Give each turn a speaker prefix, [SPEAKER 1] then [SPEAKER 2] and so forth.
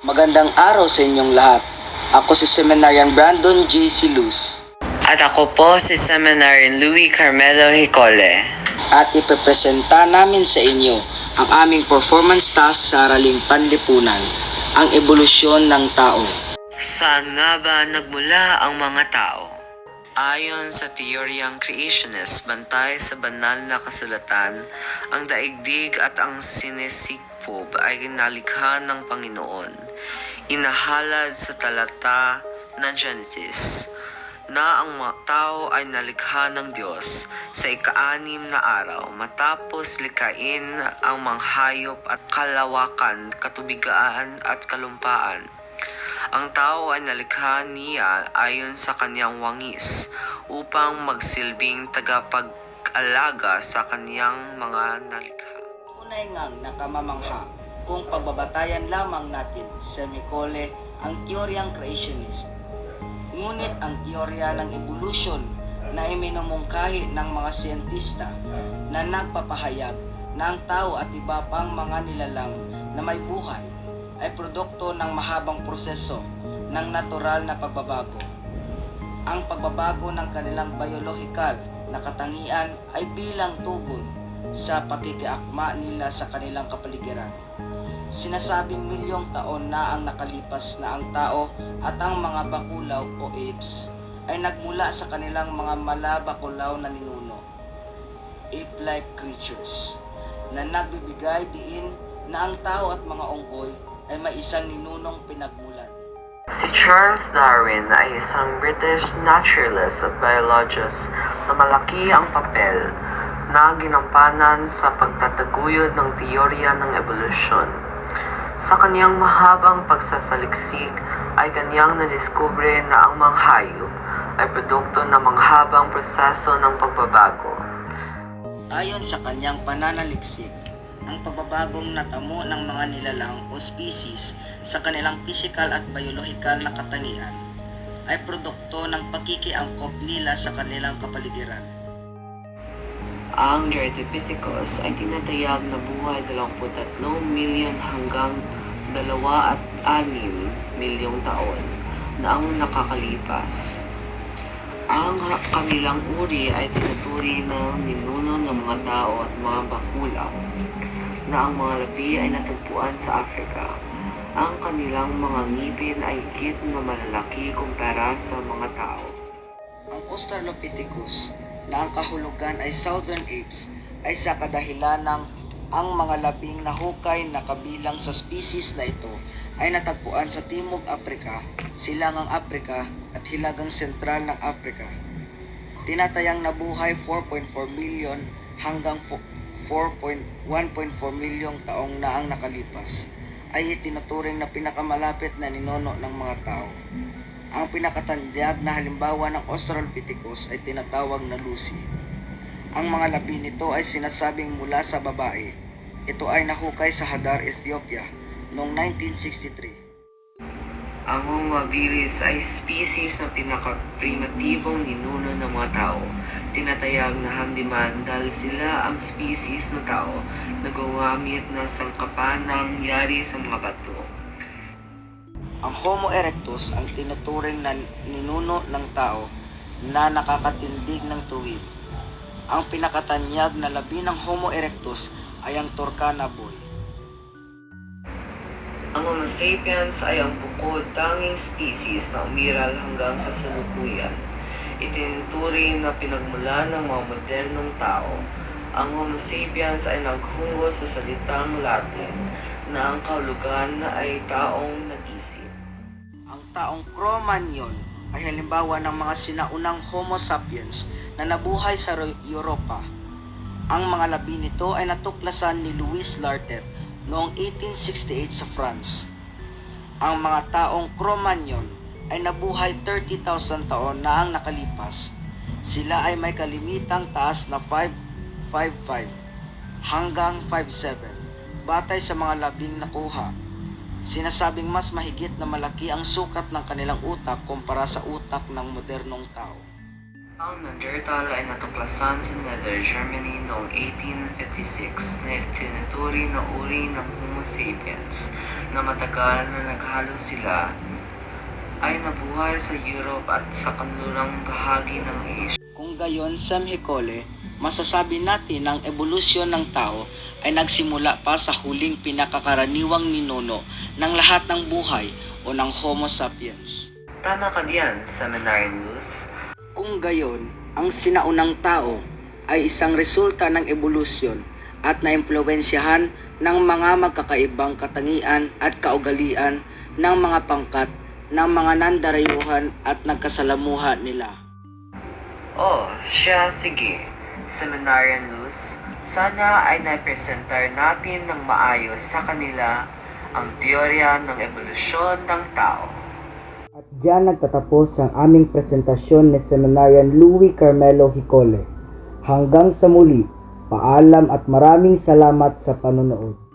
[SPEAKER 1] Magandang araw sa inyong lahat. Ako si Seminarian Brandon J. Silus
[SPEAKER 2] At ako po si Seminarian Louis Carmelo Hicole.
[SPEAKER 1] at ipepresenta namin sa inyo ang aming performance task sa Araling Panlipunan, ang ebolusyon ng tao.
[SPEAKER 2] Saan nga ba nagmula ang mga tao? Ayon sa teoryang creationist, bantay sa banal na kasulatan, ang daigdig at ang sinesikpob ay nalikha ng Panginoon. Inahalad sa talata ng Genesis na ang mga tao ay nalikha ng Diyos sa ika-anim na araw matapos likain ang mga hayop at kalawakan, katubigaan at kalumpaan. Ang tao ay nalikha niya ayon sa kanyang wangis upang magsilbing tagapag-alaga sa kanyang mga nalikha.
[SPEAKER 1] Tunay ngang nakamamangha kung pagbabatayan lamang natin sa Mikole ang teoryang creationist. Ngunit ang teorya ng evolution na iminumungkahi ng mga siyentista na nagpapahayag na ang tao at iba pang mga nilalang na may buhay ay produkto ng mahabang proseso ng natural na pagbabago. Ang pagbabago ng kanilang biological na katangian ay bilang tugon sa pakikiakma nila sa kanilang kapaligiran. Sinasabing milyong taon na ang nakalipas na ang tao at ang mga bakulaw o apes ay nagmula sa kanilang mga malabakulaw na ninuno, ape-like creatures, na nagbibigay diin na ang tao at mga unggoy ay may isang ninunong pinagmulan.
[SPEAKER 2] Si Charles Darwin ay isang British naturalist at biologist na malaki ang papel na ginampanan sa pagtataguyod ng teorya ng evolusyon. Sa kanyang mahabang pagsasaliksik ay kanyang nadiskubre na ang mga hayop ay produkto ng manghabang proseso ng pagbabago.
[SPEAKER 1] Ayon sa kanyang pananaliksik, ang pagbabagong natamo ng mga nilalang o species sa kanilang physical at biological na katangian ay produkto ng pakikiangkop nila sa kanilang kapaligiran.
[SPEAKER 2] Ang Drytopithecus ay tinatayag na buhay 23 milyon hanggang 2 at 6 milyong taon na ang nakakalipas. Ang kanilang uri ay tinuturi na ninuno ng mga tao at mga bakulaw na ang mga labi ay natagpuan sa Africa. Ang kanilang mga ngipin ay higit na malalaki kumpara sa mga tao.
[SPEAKER 1] Ang Australopithecus na ang kahulugan ay Southern Apes ay sa kadahilan ng ang mga labing na hukay na kabilang sa species na ito ay natagpuan sa Timog Africa, Silangang Africa at Hilagang Sentral ng Africa. Tinatayang nabuhay 4.4 million hanggang fo- 4.1.4 milyong taong na ang nakalipas ay itinuturing na pinakamalapit na ninono ng mga tao. Ang pinakatandyag na halimbawa ng Australopithecus ay tinatawag na Lucy. Ang mga labi nito ay sinasabing mula sa babae. Ito ay nahukay sa Hadar, Ethiopia noong 1963.
[SPEAKER 2] Ang Homo habilis ay species na pinaka-primatibong ninuno ng mga tao. Tinatayag na handiman dahil sila ang species ng tao na gumamit na sangkapan na nangyari sa mga bato.
[SPEAKER 1] Ang Homo erectus ang tinuturing na ninuno ng tao na nakakatindig ng tuwid. Ang pinakatanyag na labi ng Homo erectus ay ang Turkana boy.
[SPEAKER 2] Ang Homo sapiens ay ang bukod tanging species na umiral hanggang sa salukuyan. Itinuturing na pinagmula ng mga modernong tao. Ang Homo sapiens ay naghungo sa salitang Latin na ang kahulugan ay taong nag-isip.
[SPEAKER 1] Taong Cro-Magnon ay halimbawa ng mga sinaunang Homo sapiens na nabuhay sa Ro- Europa. Ang mga labi nito ay natuklasan ni Louis Lartet noong 1868 sa France. Ang mga taong Cro-Magnon ay nabuhay 30,000 taon na ang nakalipas. Sila ay may kalimitang taas na 5'5", hanggang 5'7", batay sa mga labing nakuha. Sinasabing mas mahigit na malaki ang sukat ng kanilang utak kumpara sa utak ng modernong tao.
[SPEAKER 2] Ang Neanderthal ay natuklasan sa Nether Germany noong 1856 na itinuturi na uri ng Homo sapiens na matagal na naghalo sila ay nabuhay sa Europe at sa kanlurang bahagi ng Asia.
[SPEAKER 1] Kung gayon sa Mhikole, masasabi natin ang evolusyon ng tao ay nagsimula pa sa huling pinakakaraniwang ninuno ng lahat ng buhay o ng Homo sapiens.
[SPEAKER 2] Tama ka diyan, Seminarius.
[SPEAKER 1] Kung gayon, ang sinaunang tao ay isang resulta ng evolusyon at naimpluwensyahan ng mga magkakaibang katangian at kaugalian ng mga pangkat ng mga nandarayuhan at nagkasalamuha nila.
[SPEAKER 2] Oh, siya, sige. Seminarianus, sana ay napresentar natin ng maayos sa kanila ang teorya ng evolusyon ng tao.
[SPEAKER 1] At diyan nagtatapos ang aming presentasyon ni Seminarian Louis Carmelo Hicole. Hanggang sa muli, paalam at maraming salamat sa panonood.